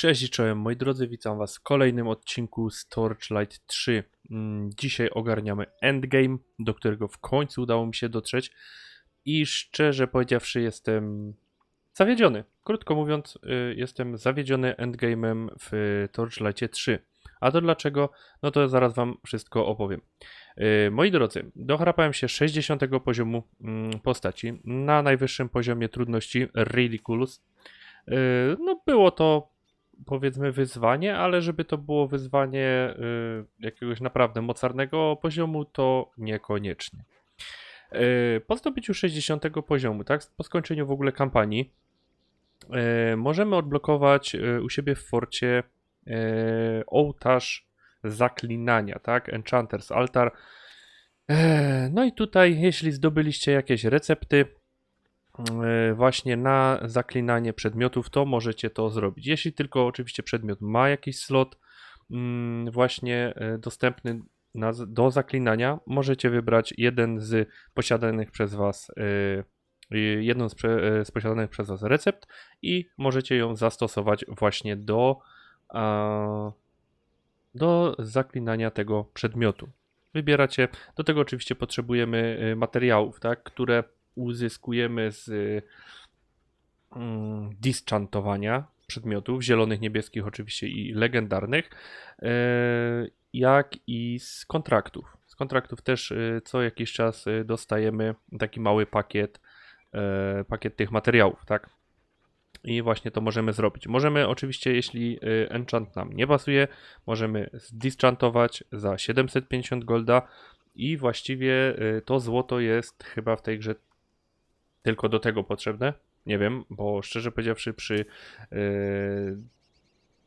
Cześć i czołem moi drodzy, witam was w kolejnym odcinku z Torchlight 3. Mm, Dzisiaj ogarniamy endgame, do którego w końcu udało mi się dotrzeć i szczerze powiedziawszy jestem zawiedziony. Krótko mówiąc, y, jestem zawiedziony endgame'em w Torchlightie 3. A to dlaczego? No to zaraz wam wszystko opowiem. Y, Moi drodzy, dochrapałem się 60 poziomu mm, postaci na najwyższym poziomie trudności Ridiculous. Y, No było to powiedzmy wyzwanie, ale żeby to było wyzwanie y, jakiegoś naprawdę mocarnego poziomu, to niekoniecznie. Y, po zdobyciu 60 poziomu, tak, po skończeniu w ogóle kampanii, y, możemy odblokować u siebie w forcie ołtarz zaklinania, tak, Enchanter's Altar. E, No i tutaj, jeśli zdobyliście jakieś recepty, właśnie na zaklinanie przedmiotów, to możecie to zrobić. Jeśli tylko oczywiście przedmiot ma jakiś slot mm, właśnie e, dostępny na, do zaklinania, możecie wybrać jeden z posiadanych przez Was e, jedną z, e, z posiadanych przez Was recept i możecie ją zastosować właśnie do, do zaklinania tego przedmiotu. Wybieracie, do tego oczywiście potrzebujemy e, materiałów, tak, które uzyskujemy z mm, dischantowania przedmiotów, zielonych, niebieskich oczywiście i legendarnych, e, jak i z kontraktów. Z kontraktów też e, co jakiś czas e, dostajemy taki mały pakiet, pakiet tych materiałów, tak? I właśnie to możemy zrobić. Możemy oczywiście, jeśli enchant nam nie pasuje, możemy zdischantować za 750 golda i właściwie to złoto jest chyba w tej grze tylko do tego potrzebne. Nie wiem, bo szczerze powiedziawszy, przy e,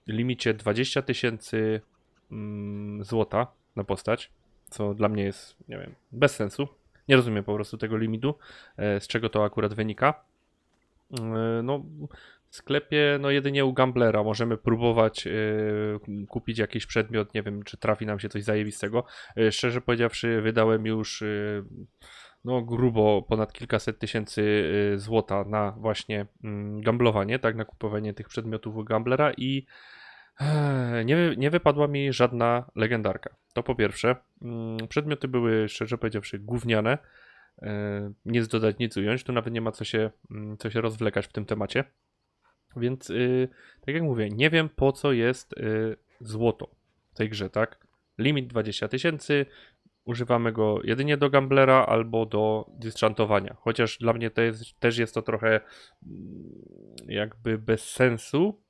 limicie 20 tysięcy mm, złota na postać, co dla mnie jest, nie wiem, bez sensu. Nie rozumiem po prostu tego limitu, e, z czego to akurat wynika. E, no, w sklepie, no jedynie u Gamblera możemy próbować e, kupić jakiś przedmiot, nie wiem, czy trafi nam się coś zajebistego. E, szczerze powiedziawszy, wydałem już e, no grubo ponad kilkaset tysięcy y, złota na właśnie mm, gamblowanie, tak, na kupowanie tych przedmiotów gamblera i eh, nie, nie wypadła mi żadna legendarka. To po pierwsze. Mm, Przedmioty były, szczerze powiedziawszy, gówniane. E, Nic dodać, nic ująć. Tu nawet nie ma co się, mm, co się rozwlekać w tym temacie. Więc, y, tak jak mówię, nie wiem po co jest y, złoto w tej grze, tak? Limit 20 tysięcy, używamy go jedynie do gamblera albo do dischantowania. Chociaż dla mnie jest, też jest to trochę mm, jakby bez sensu,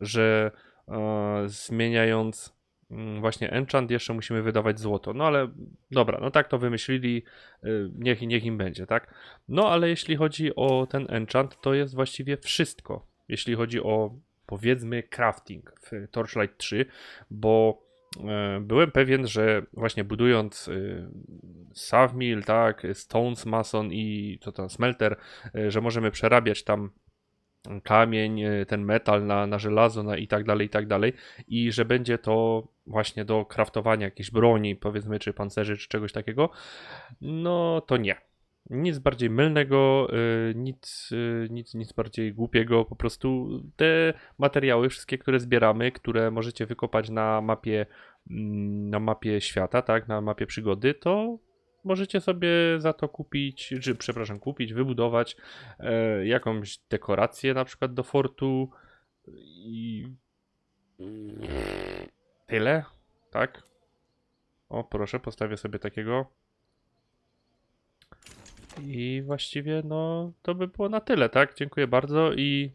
że e, zmieniając mm, właśnie enchant jeszcze musimy wydawać złoto. No ale dobra, no tak to wymyślili, y, niech, niech im będzie, tak? No ale jeśli chodzi o ten enchant, to jest właściwie wszystko. Jeśli chodzi o powiedzmy crafting w Torchlight 3, bo e, byłem pewien, że właśnie budując y, Savmill, tak, Stones Mason i co tam, Smelter, y, że możemy przerabiać tam kamień, y, ten metal na, na żelazo na i tak dalej, i tak dalej i że będzie to właśnie do kraftowania jakiejś broni, powiedzmy, czy pancerzy, czy czegoś takiego, no to nie. Nic bardziej mylnego, y, nic, y, nic, nic bardziej głupiego. Po prostu te materiały, wszystkie, które zbieramy, które możecie wykopać na mapie, mm, na mapie świata, tak, na mapie przygody, to możecie sobie za to kupić, czy przepraszam, kupić, wybudować e, jakąś dekorację na przykład do fortu i tyle, tak? O, proszę, postawię sobie takiego. I właściwie, no, to by było na tyle, tak? Dziękuję bardzo i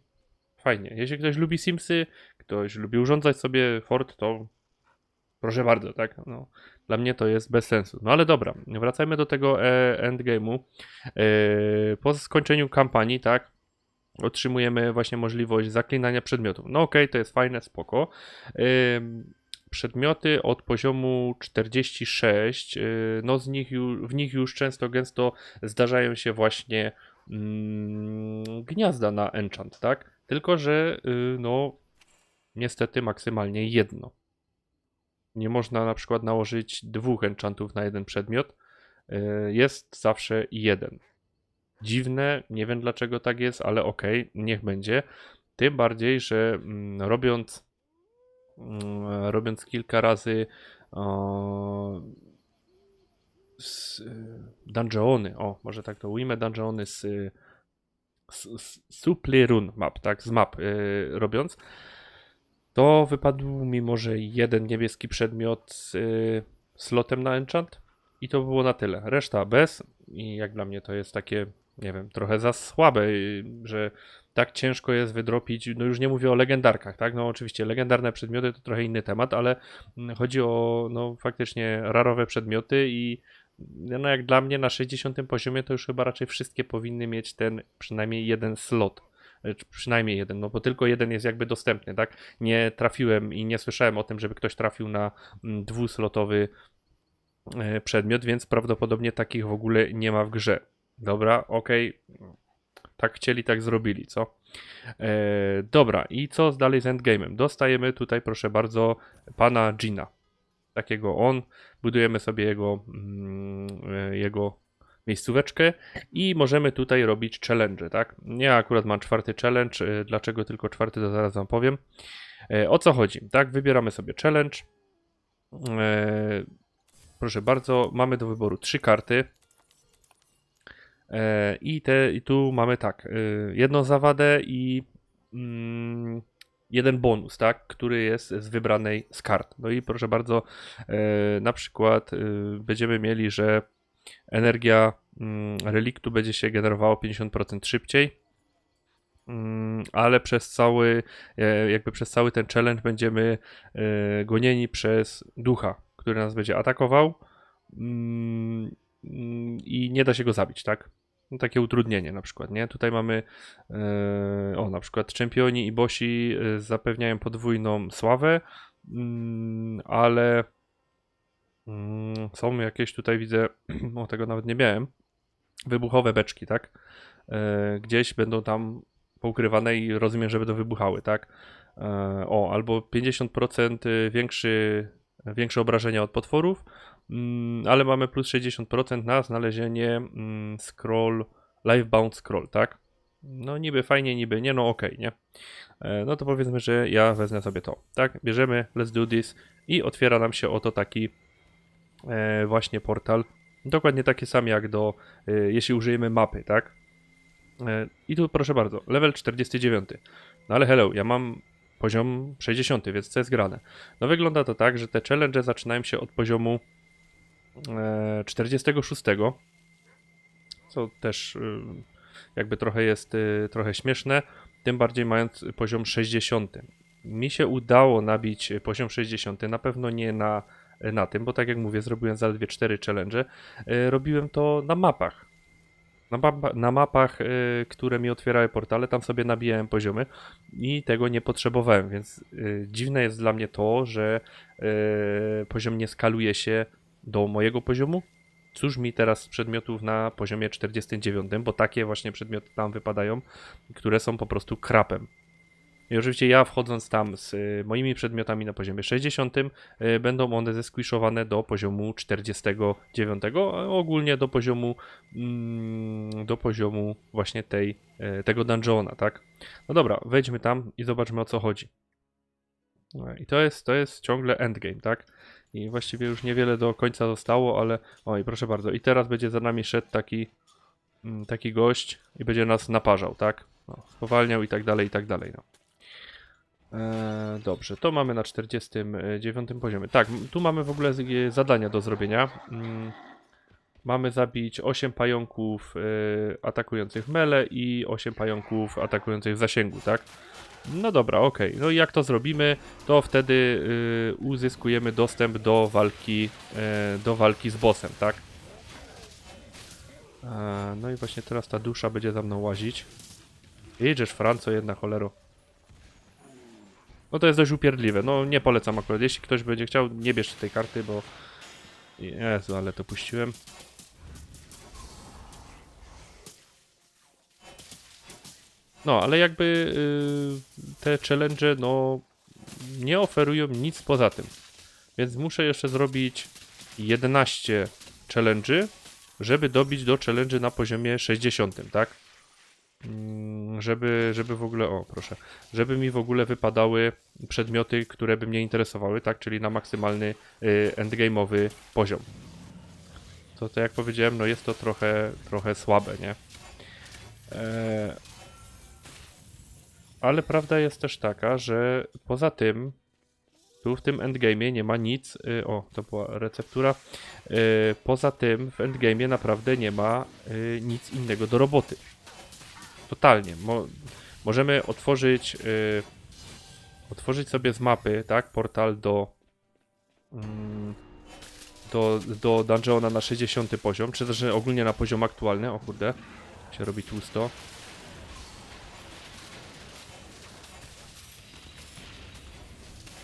fajnie. Jeśli ktoś lubi Simsy, ktoś lubi urządzać sobie fort, to proszę bardzo, tak? No, dla mnie to jest bez sensu. No ale dobra, wracajmy do tego e, endgame'u. E, po skończeniu kampanii, tak? Otrzymujemy właśnie możliwość zaklinania przedmiotów. No okej, to jest fajne, spoko. Przedmioty od poziomu 46, y, no z nich w nich już często gęsto zdarzają się właśnie mm, gniazda na enchant, tak? Tylko, że y, no niestety maksymalnie jedno. Nie można na przykład nałożyć dwóch enchantów na jeden przedmiot. Y, Jest zawsze jeden. Dziwne, nie wiem dlaczego tak jest, ale okej, niech będzie. Tym bardziej, że mm, robiąc robiąc kilka razy y, dungeony, o, może tak to ujmę, dungeony z, z, z Supli Run map, tak, z map y, robiąc, to wypadł mi może jeden niebieski przedmiot z slotem na enchant i to było na tyle. Reszta bez i jak dla mnie to jest takie, nie wiem, trochę za słabe, że tak ciężko jest wydropić, no już nie mówię o legendarkach, tak, no oczywiście legendarne przedmioty to trochę inny temat, ale mm, chodzi o, no faktycznie rarowe przedmioty i no jak dla mnie na 60 poziomie to już chyba raczej wszystkie powinny mieć ten przynajmniej jeden slot. E, Przynajmniej jeden, no bo tylko jeden jest jakby dostępny, tak? Nie trafiłem i nie słyszałem o tym, żeby ktoś trafił na mm, dwuslotowy e, przedmiot, więc prawdopodobnie takich w ogóle nie ma w grze. Dobra, okej. Tak chcieli, tak zrobili, co? E, dobra, i co dalej z endgame'em? Dostajemy tutaj, proszę bardzo, pana Gina. Takiego on. Budujemy sobie jego, mm, e, jego miejscóweczkę i możemy tutaj robić challenge, tak? Ja akurat mam czwarty challenge. e, Dlaczego tylko czwarty, to zaraz wam powiem. E, O co chodzi? Tak, wybieramy sobie challenge. Proszę bardzo, mamy do wyboru trzy karty. E, I, te, I tu mamy tak, e, jedną zawadę i mm, jeden bonus, tak, który jest z wybranej z kart. No i proszę bardzo, e, na przykład będziemy mieli, że energia mm, reliktu będzie się generowała 50% szybciej. Mm, Ale przez cały, jakby przez cały ten challenge będziemy gonieni przez ducha, który nas będzie atakował mm, i nie da się go zabić, tak? No, takie utrudnienie na przykład, nie? Tutaj mamy, e, o na przykład czempioni i bosi e, zapewniają podwójną sławę, mm, ale mm, są jakieś tutaj widzę, o tego nawet nie miałem, wybuchowe beczki, tak? E, gdzieś będą tam poukrywane i rozumiem, że będą wybuchały, tak? O, albo 50% większy, większe obrażenia od potworów, mm, ale mamy plus 60% na znalezienie mm, scroll, livebound scroll, tak? No niby fajnie, niby nie, no okej, nie? E, No to powiedzmy, że ja wezmę sobie to, tak? Bierzemy, let's do this i otwiera nam się oto taki e, właśnie portal. Dokładnie taki sam jak do, e, jeśli użyjemy mapy, tak? I tu proszę bardzo, level 49. No ale hello, ja mam poziom 60, więc co jest grane? No wygląda to tak, że te challenge zaczynają się od poziomu 46, co też y, jakby trochę jest y, trochę śmieszne, tym bardziej mając poziom 60. Mi się udało nabić poziom 60, na pewno nie na, na tym, bo tak jak mówię, zrobiłem zaledwie 4 challenge. E, Robiłem to na mapach. Na, na mapach, y, które mi otwierały portale, tam sobie nabijałem poziomy i tego nie potrzebowałem, więc dziwne jest dla mnie to, że poziom nie skaluje się do mojego poziomu. Cóż mi teraz z przedmiotów na poziomie 49, bo takie właśnie przedmioty tam wypadają, które są po prostu krapem. I oczywiście ja wchodząc tam z y, moimi przedmiotami na poziomie 60, y, będą one zesquiszowane do poziomu 49, a ogólnie do poziomu mm, do poziomu właśnie tej, e, tego dungeona, tak? No dobra, wejdźmy tam i zobaczmy o co chodzi. No I to jest, to jest ciągle endgame, tak? I właściwie już niewiele do końca zostało, ale oj, proszę bardzo. I teraz będzie za nami szedł taki mm, taki gość i będzie nas naparzał, tak? No, spowalniał i tak dalej, i tak dalej, no. Eee, dobrze, to mamy na 49 poziomie. Tak, tu mamy w ogóle e, zadania do zrobienia. Mm, Mamy zabić 8 pająków e, atakujących mele i 8 pająków atakujących w zasięgu, tak? No dobra, okej. No i jak to zrobimy, to wtedy e, uzyskujemy dostęp do walki, e, do walki z bossem, tak? E, no i właśnie teraz ta dusza będzie za mną łazić. Jedziesz, Franco, jedna cholero. No to jest dość upierdliwe. No nie polecam akurat. Jeśli ktoś będzie chciał, nie bierzcie tej karty, bo... Jezu, ale to puściłem. No, ale jakby y, te challenge, no, nie oferują nic poza tym. Więc muszę jeszcze zrobić 11 challenge, żeby dobić do challenge na poziomie 60, tak? Mm, żeby, żeby w ogóle, o proszę, żeby mi w ogóle wypadały przedmioty, które by mnie interesowały, tak, czyli na maksymalny y, endgame'owy poziom. To, to jak powiedziałem, no jest to trochę, trochę słabe, nie? E, ale prawda jest też taka, że poza tym tu w tym endgame'ie nie ma nic. y, O, to była receptura. Y, Poza tym w endgame'ie naprawdę nie ma y, nic innego do roboty. Totalnie. Mo możemy otworzyć otworzyć sobie z mapy, tak, portal do mm, do, do dungeona na 60 poziom, czy też ogólnie na poziom aktualny. O kurde, się robi tłusto.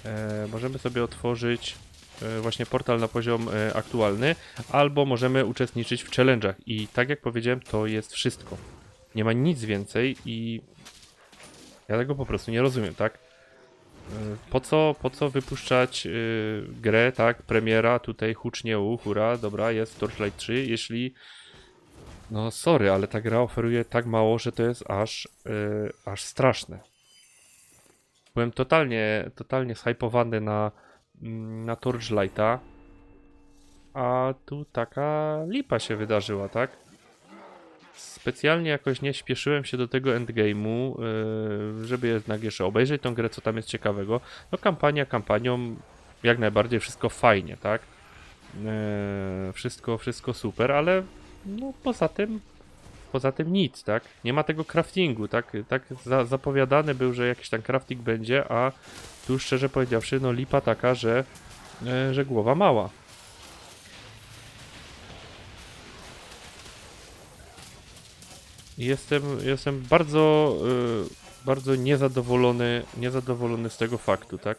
E, możemy sobie otworzyć e, właśnie portal na poziom e, aktualny, albo możemy uczestniczyć w challenge'ach. I tak jak powiedziałem, to jest wszystko. Nie ma nic więcej i ja tego po prostu nie rozumiem, tak? E, Po co, po co wypuszczać e, grę, tak? Premiera tutaj hucznie hura, dobra, jest Torchlight 3, jeśli no sorry, ale ta gra oferuje tak mało, że to jest aż, e, aż straszne. Byłem totalnie, totalnie zhypowany na, mm, na Torchlighta, a tu taka lipa się wydarzyła, tak? Specjalnie jakoś nie śpieszyłem się do tego endgame'u, yy, żeby jednak jeszcze obejrzeć tą grę, co tam jest ciekawego. No kampania kampanią, jak najbardziej wszystko fajnie, tak? Yy, wszystko, wszystko super, ale no poza tym poza tym nic, tak? Nie ma tego craftingu, tak? Tak za, zapowiadany był, że jakiś tam crafting będzie, a tu szczerze powiedziawszy, no lipa taka, że, e, że głowa mała. Jestem, jestem bardzo, e, bardzo niezadowolony, niezadowolony z tego faktu, tak?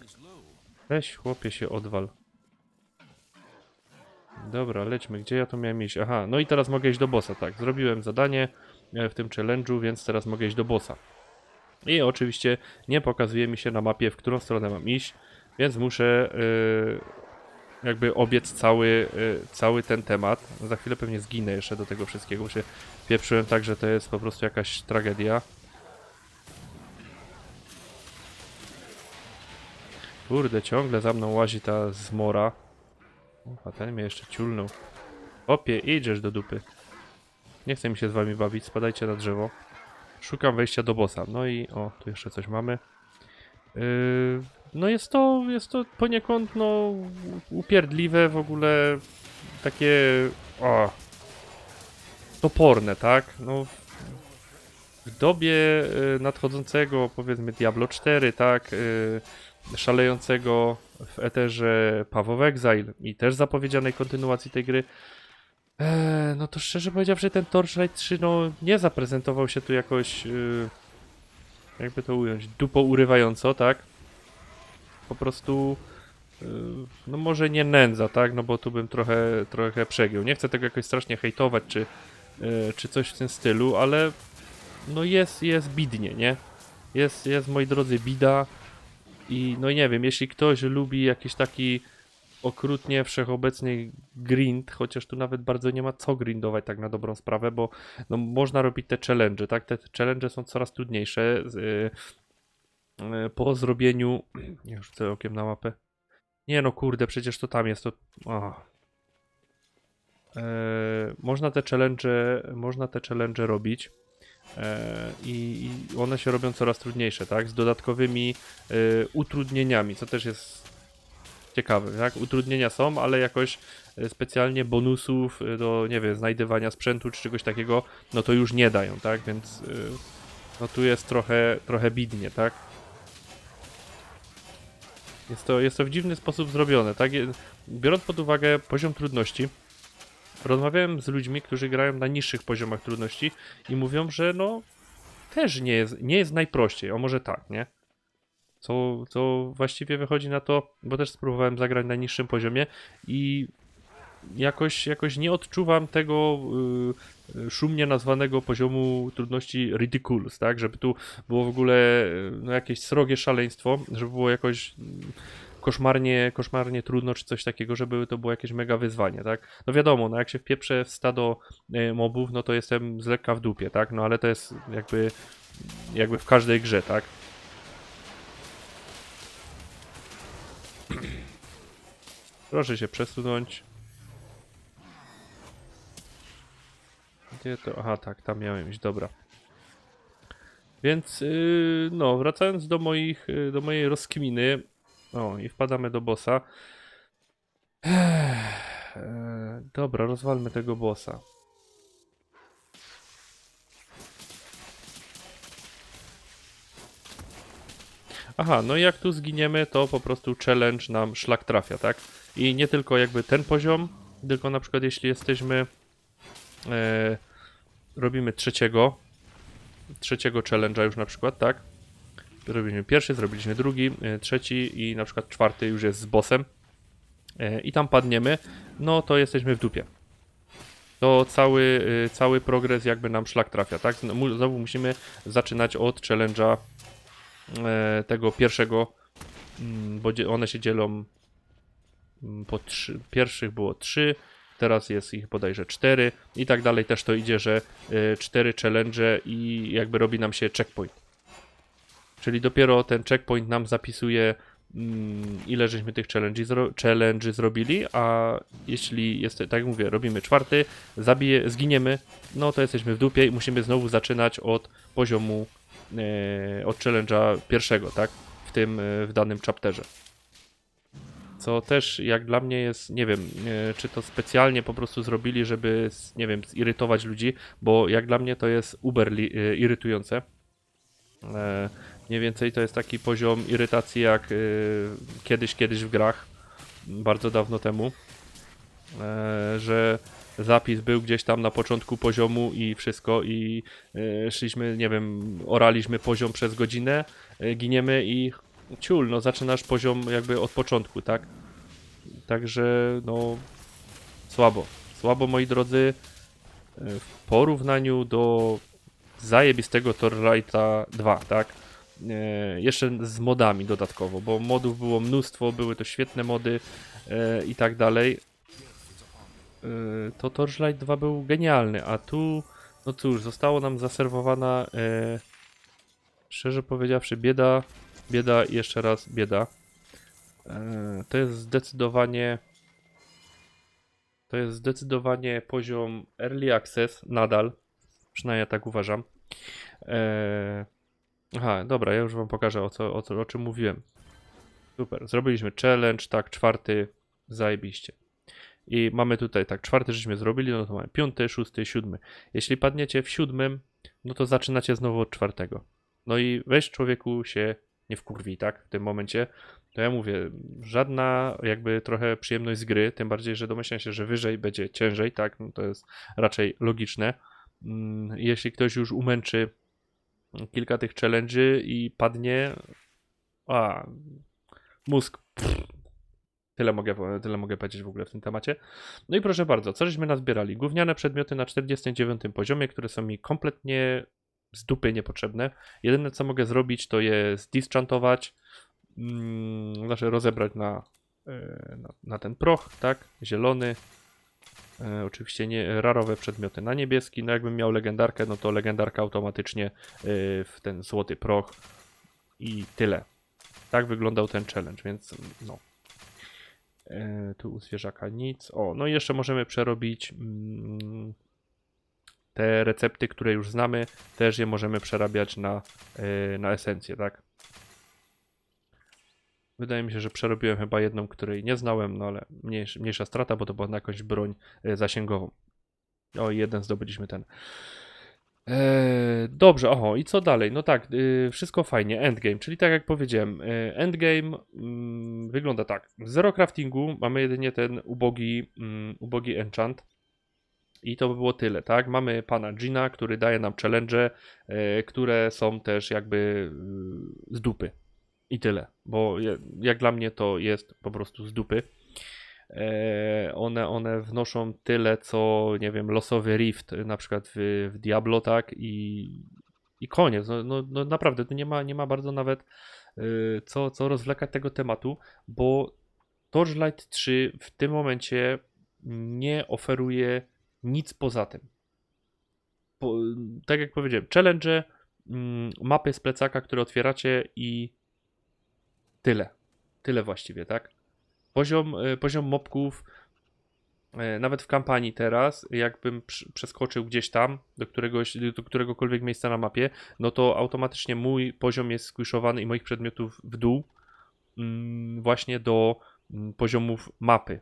Weź chłopie się odwal. Dobra, lećmy. Gdzie ja to miałem iść? Aha, no i teraz mogę iść do bossa, tak. Zrobiłem zadanie e, w tym challenge'u, więc teraz mogę iść do bossa. I oczywiście nie pokazuje mi się na mapie, w którą stronę mam iść, więc muszę e, jakby obiec cały, e, cały ten temat. Za chwilę pewnie zginę jeszcze do tego wszystkiego, się pieprzyłem tak, że to jest po prostu jakaś tragedia. Kurde, ciągle za mną łazi ta zmora. A ten mnie jeszcze ciulnął. Opie, idziesz do dupy. Nie chcę mi się z wami bawić, spadajcie na drzewo. Szukam wejścia do bossa. No i o, tu jeszcze coś mamy. Yy, no jest to, jest to poniekąd no upierdliwe w ogóle takie o, toporne, tak? No w dobie y, nadchodzącego powiedzmy Diablo 4, tak? Y, szalejącego w eterze Path Exile i też zapowiedzianej kontynuacji tej gry. Eee, no to szczerze powiedziawszy, ten Torchlight 3 no, nie zaprezentował się tu jakoś, yy, jakby to ująć, dupo urywająco, tak? Po prostu, yy, no może nie nędza, tak? No bo tu bym trochę, trochę przegiął. Nie chcę tego jakoś strasznie hejtować, czy, yy, czy coś w tym stylu, ale no jest, jest bidnie, nie? Jest, jest, moi drodzy, bida. I no nie wiem, jeśli ktoś lubi jakiś taki okrutnie wszechobecny grind, chociaż tu nawet bardzo nie ma co grindować tak na dobrą sprawę, bo no, można robić te challenge, tak? Te challenge są coraz trudniejsze. y, y, po zrobieniu. Nie już rzucę okiem na mapę. Nie no kurde, przecież to tam jest to. O. E, można te challenge, można te challenge robić. E, i, one się robią coraz trudniejsze, tak? Z dodatkowymi e, utrudnieniami, co też jest ciekawe, tak? Utrudnienia są, ale jakoś e, specjalnie bonusów do, nie wiem, znajdywania sprzętu czy czegoś takiego, no to już nie dają, tak? Więc no tu jest trochę, trochę bidnie, tak? Jest to, jest to w dziwny sposób zrobione, tak? Biorąc pod uwagę poziom trudności, rozmawiałem z ludźmi, którzy grają na niższych poziomach trudności i mówią, że no też nie jest, nie jest najprościej, o może tak, nie? Co, co właściwie wychodzi na to, bo też spróbowałem zagrać na niższym poziomie i jakoś, jakoś nie odczuwam tego y, szumnie nazwanego poziomu trudności ridiculous, tak? Żeby tu było w ogóle y, no, jakieś srogie szaleństwo, żeby było jakoś koszmarnie, koszmarnie trudno, czy coś takiego, żeby to było jakieś mega wyzwanie, tak? No wiadomo, no jak się wpieprzę w stado e, mobów, no to jestem z lekka w dupie, tak? No ale to jest jakby, jakby w każdej grze, tak? Proszę się przesunąć. Gdzie to? Aha, tak, tam miałem iść, dobra. Więc, yy, no, wracając do moich, yy, do mojej rozkminy. O, i wpadamy do bossa. Ech, e, dobra, rozwalmy tego bossa. Aha, no i jak tu zginiemy, to po prostu challenge nam szlak trafia, tak? I nie tylko jakby ten poziom, tylko na przykład jeśli jesteśmy, e, robimy trzeciego, trzeciego challenge'a już na przykład, tak? Zrobiliśmy pierwszy, zrobiliśmy drugi, e, trzeci i na przykład czwarty już jest z bossem e, i tam padniemy, no to jesteśmy w dupie. To cały, e, cały progres jakby nam szlak trafia, tak? Znowu musimy zaczynać od challenge'a tego pierwszego, mm, bo one się dzielą mm, po trzy, pierwszych było trzy, teraz jest ich bodajże cztery i tak dalej też to idzie, że cztery challenge i jakby robi nam się checkpoint. Czyli dopiero ten checkpoint nam zapisuje mm, ile żeśmy tych challenge, zro, challenge zrobili, a jeśli jest, tak jak mówię, robimy czwarty, zabije, zginiemy, no to jesteśmy w dupie i musimy znowu zaczynać od poziomu, e, od challenge'a pierwszego, tak? W tym, e, w danym chapterze. Co też jak dla mnie jest, nie wiem, e, czy to specjalnie po prostu zrobili, żeby, nie wiem, zirytować ludzi, bo jak dla mnie to jest uber e, irytujące. E, mniej więcej to jest taki poziom irytacji jak e, kiedyś, kiedyś w grach, bardzo dawno temu, e, że zapis był gdzieś tam na początku poziomu i wszystko i e, szliśmy, nie wiem, oraliśmy poziom przez godzinę, e, giniemy i ciul, no zaczynasz poziom jakby od początku, tak? Także no słabo. Słabo moi drodzy w porównaniu do zajebistego Torlighta 2, tak? E, jeszcze z modami dodatkowo, bo modów było mnóstwo, były to świetne mody e, i tak dalej. E, to Torchlight 2 był genialny, a tu no cóż, zostało nam zaserwowana szczerze powiedziawszy bieda Bieda i jeszcze raz bieda. To jest zdecydowanie. To jest zdecydowanie poziom early access nadal. Przynajmniej ja tak uważam. Aha, dobra, ja już wam pokażę o, co, o, co, o czym mówiłem. Super, zrobiliśmy challenge, tak, czwarty, zajebiście. I mamy tutaj, tak, czwarty żeśmy zrobili, no to mamy piąty, szósty, siódmy. Jeśli padniecie w siódmym, no to zaczynacie znowu od czwartego. No i weź człowieku się nie wkurwi, tak, w tym momencie, to ja mówię, żadna jakby trochę przyjemność z gry, tym bardziej, że domyślam się, że wyżej będzie ciężej, tak, no to jest raczej logiczne. Mm, Jeśli ktoś już umęczy kilka tych challenge'y i padnie, a, mózg, tyle mogę, tyle mogę powiedzieć w ogóle w tym temacie. No i proszę bardzo, co żeśmy nazbierali? Gówniane przedmioty na 49 poziomie, które są mi kompletnie z dupy niepotrzebne. Jedyne co mogę zrobić to je dischantować, mm, znaczy rozebrać na, e, na, na ten proch, tak, zielony. E, oczywiście nie, rarowe przedmioty na niebieski, no jakbym miał legendarkę, no to legendarka automatycznie e, w ten złoty proch i tyle. Tak wyglądał ten challenge, więc no. E, tu u zwierzaka nic. O, no i jeszcze możemy przerobić mm, te recepty, które już znamy, też je możemy przerabiać na, yy, na esencję, tak? Wydaje mi się, że przerobiłem chyba jedną, której nie znałem, no ale mniejsza, mniejsza strata, bo to była na jakąś broń yy, zasięgową. O, jeden zdobyliśmy ten. Eee, dobrze, oho, i co dalej? No tak, yy, wszystko fajnie. Endgame, czyli tak jak powiedziałem, yy, endgame mm, wygląda tak. Zero craftingu, mamy jedynie ten ubogi, mm, ubogi enchant. I to by było tyle, tak? Mamy pana Gina, który daje nam challenge, e, które są też jakby e, z dupy. I tyle, bo jak dla mnie to jest po prostu z dupy. E, one, one wnoszą tyle, co nie wiem, losowy Rift, na przykład w, w Diablo, tak? I, i koniec. No, no, no naprawdę, tu nie ma, nie ma bardzo nawet y, co, co rozwlekać tego tematu, bo Torchlight 3 w tym momencie nie oferuje nic poza tym. Po, tak jak powiedziałem, challenge, mm, mapy z plecaka, które otwieracie i tyle. Tyle właściwie, tak? Poziom, y, poziom mobków, y, nawet w kampanii teraz, jakbym przeskoczył gdzieś tam, do, któregoś, do któregokolwiek miejsca na mapie, no to automatycznie mój poziom jest squishowany i moich przedmiotów w dół, mm, właśnie do mm, poziomów mapy.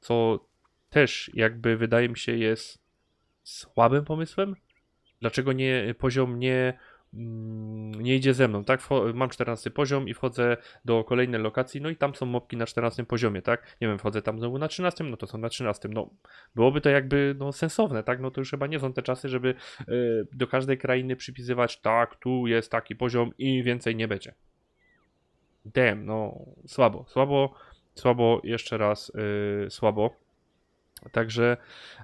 Co też jakby wydaje mi się jest słabym pomysłem. Dlaczego nie poziom nie, nie idzie ze mną, tak? Mam 14 poziom i wchodzę do kolejnej lokacji, no i tam są mopki na 14 poziomie, tak? Nie wiem, wchodzę tam znowu na 13, no to są na 13. No, byłoby to jakby no, sensowne, tak? No to już chyba nie są te czasy, żeby y, do każdej krainy przypisywać, tak, tu jest taki poziom i więcej nie będzie. Damn, no słabo, słabo, słabo, jeszcze raz y, słabo. Także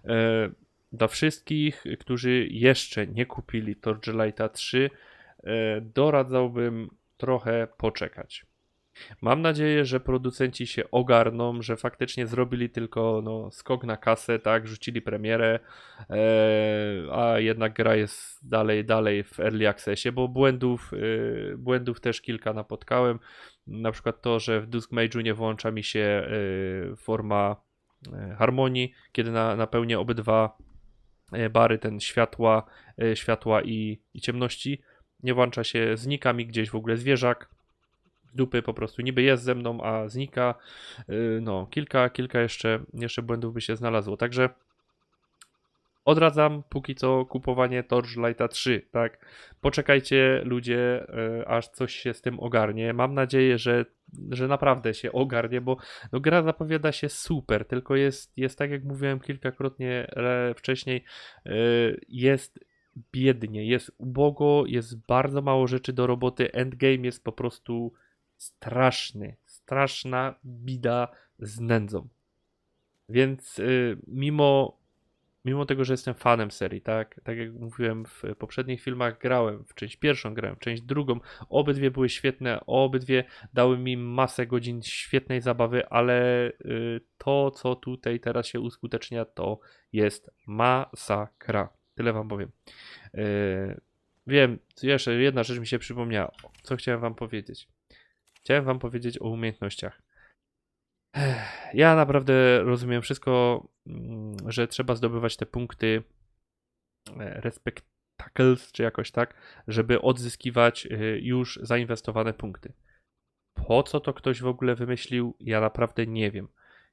y, dla wszystkich, którzy jeszcze nie kupili Torchlighta 3, y, doradzałbym trochę poczekać. Mam nadzieję, że producenci się ogarną, że faktycznie zrobili tylko no, skok na kasę, tak, rzucili premierę, e, a jednak gra jest dalej, dalej w early accessie, bo błędów, y, błędów też kilka napotkałem. Na przykład to, że w Dusk Mage'u nie włącza mi się y, forma y, harmonii, kiedy na, napełnię obydwa bary, ten światła, y, światła i, i ciemności. Nie włącza się, znika mi gdzieś w ogóle zwierzak dupy po prostu niby jest ze mną, a znika. Yy, No, kilka, kilka jeszcze, jeszcze błędów by się znalazło. Także odradzam póki co kupowanie Torchlighta 3, tak? Poczekajcie ludzie, yy, aż coś się z tym ogarnie. Mam nadzieję, że, że naprawdę się ogarnie, bo no, gra zapowiada się super, tylko jest, jest tak jak mówiłem kilkakrotnie e, wcześniej, yy, jest biednie, jest ubogo, jest bardzo mało rzeczy do roboty, endgame jest po prostu straszny, straszna bida z nędzą. Więc y, mimo, mimo tego, że jestem fanem serii, tak, tak jak mówiłem w poprzednich filmach, grałem w część pierwszą, grałem w część drugą, obydwie były świetne, obydwie dały mi masę godzin świetnej zabawy, ale y, to, co tutaj teraz się uskutecznia, to jest masakra. Tyle wam powiem. Y, wiem, jeszcze jedna rzecz mi się przypomniała. Co chciałem wam powiedzieć? Chciałem wam powiedzieć o umiejętnościach. Ja naprawdę rozumiem wszystko, mm, że trzeba zdobywać te punkty e, respectacles, czy jakoś tak, żeby odzyskiwać y, już zainwestowane punkty. Po co to ktoś w ogóle wymyślił, ja naprawdę nie wiem.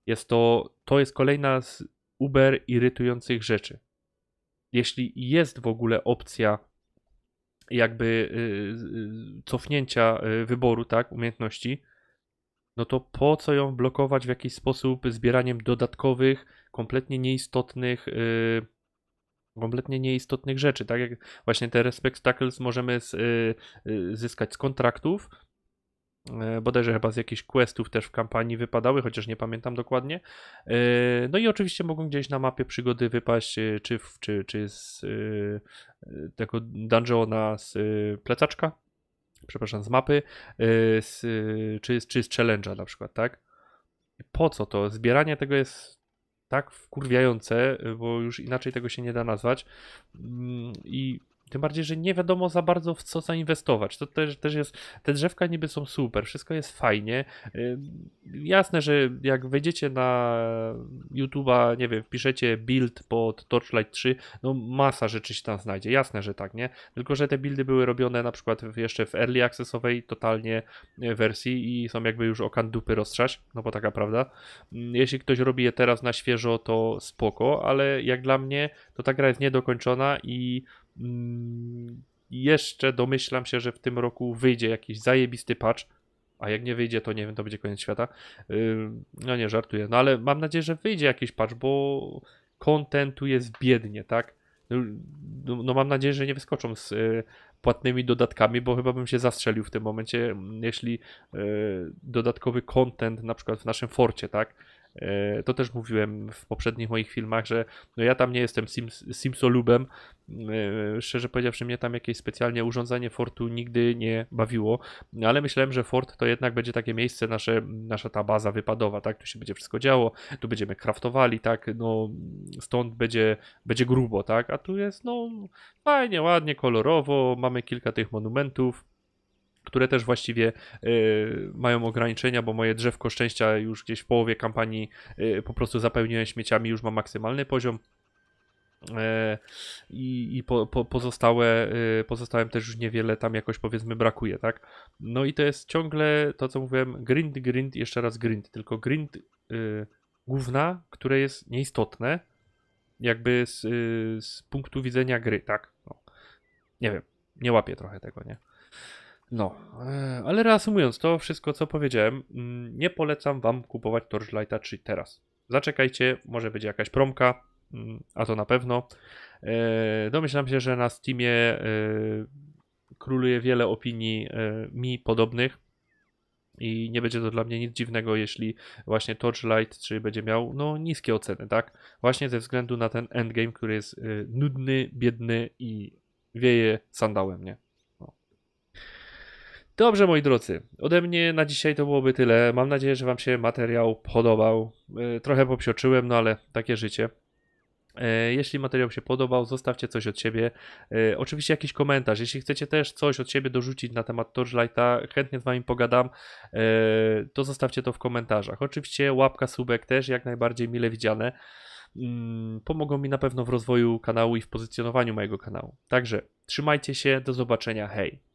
Jest to, to jest kolejna z uber irytujących rzeczy. Jeśli jest w ogóle opcja jakby y, cofnięcia wyboru, tak, umiejętności, no to po co ją blokować w jakiś sposób zbieraniem dodatkowych, kompletnie nieistotnych, y, kompletnie nieistotnych rzeczy, tak? Jak właśnie te respectacles możemy z, y, y, zyskać z kontraktów, e, bodajże chyba z jakichś questów też w kampanii wypadały, chociaż nie pamiętam dokładnie. E, No i oczywiście mogą gdzieś na mapie przygody wypaść, e, czy, czy, czy z tego dungeona z plecaczka, przepraszam, z mapy, e, z, czy, czy z challenge'a na przykład, tak? Po co to? Zbieranie tego jest tak wkurwiające, bo już inaczej tego się nie da nazwać. Mm, I tym bardziej, że nie wiadomo za bardzo w co zainwestować. To też, też jest, te drzewka niby są super, wszystko jest fajnie. Jasne, że jak wejdziecie na YouTube'a, nie wiem, wpiszecie build pod Torchlight 3, no masa rzeczy się tam znajdzie. Jasne, że tak, nie? Tylko, że te buildy były robione na przykład jeszcze w early accessowej totalnie e, wersji i są jakby już okan dupy roztrzać, no bo taka prawda. Jeśli ktoś robi je teraz na świeżo, to spoko, ale jak dla mnie, to ta gra jest niedokończona i jeszcze domyślam się, że w tym roku wyjdzie jakiś zajebisty patch, a jak nie wyjdzie, to nie wiem, to będzie koniec świata. Yy, No nie, żartuję. No ale mam nadzieję, że wyjdzie jakiś patch, bo kontentu jest biednie, tak? No, no, no mam nadzieję, że nie wyskoczą z y, płatnymi dodatkami, bo chyba bym się zastrzelił w tym momencie, mm, jeśli y, dodatkowy content na przykład w naszym forcie, tak? To też mówiłem w poprzednich moich filmach, że no ja tam nie jestem Sims, Simsolubem, Yy, Szczerze powiedziawszy, mnie tam jakieś specjalnie urządzenie Fortu nigdy nie bawiło, ale myślałem, że Fort to jednak będzie takie miejsce, nasze, nasza ta baza wypadowa, tak? Tu się będzie wszystko działo, tu będziemy kraftowali, tak? No, stąd będzie, będzie grubo, tak? A tu jest, no, fajnie, ładnie, kolorowo, mamy kilka tych monumentów które też właściwie y, mają ograniczenia, bo moje drzewko szczęścia już gdzieś w połowie kampanii y, po prostu zapełniłem śmieciami, już mam maksymalny poziom. E, I, i po, po, pozostałe, y, pozostałym też już niewiele tam jakoś powiedzmy brakuje, tak? No i to jest ciągle to, co mówiłem, grind, grind, jeszcze raz grind, tylko grind y, główna, które jest nieistotne, jakby z, y, z punktu widzenia gry, tak? No. Nie wiem, nie łapię trochę tego, nie? No, e, ale reasumując to wszystko, co powiedziałem, mm, nie polecam wam kupować Torchlighta 3 teraz. Zaczekajcie, może będzie jakaś promka, a to na pewno. E, Domyślam się, że na Steamie e, króluje wiele opinii e, mi podobnych i nie będzie to dla mnie nic dziwnego, jeśli właśnie Torchlight 3 będzie miał no niskie oceny, tak? Właśnie ze względu na ten endgame, który jest nudny, biedny i wieje sandałem, nie? Dobrze, moi drodzy, ode mnie na dzisiaj to byłoby tyle. Mam nadzieję, że Wam się materiał podobał. Trochę popsioczyłem, no ale takie życie. E, Jeśli materiał się podobał, zostawcie coś od siebie. E, Oczywiście jakiś komentarz. Jeśli chcecie też coś od siebie dorzucić na temat Torchlighta, chętnie z Wami pogadam, e, to zostawcie to w komentarzach. Oczywiście łapka, subek też jak najbardziej mile widziane. Mm, Pomogą mi na pewno w rozwoju kanału i w pozycjonowaniu mojego kanału. Także trzymajcie się, do zobaczenia, hej!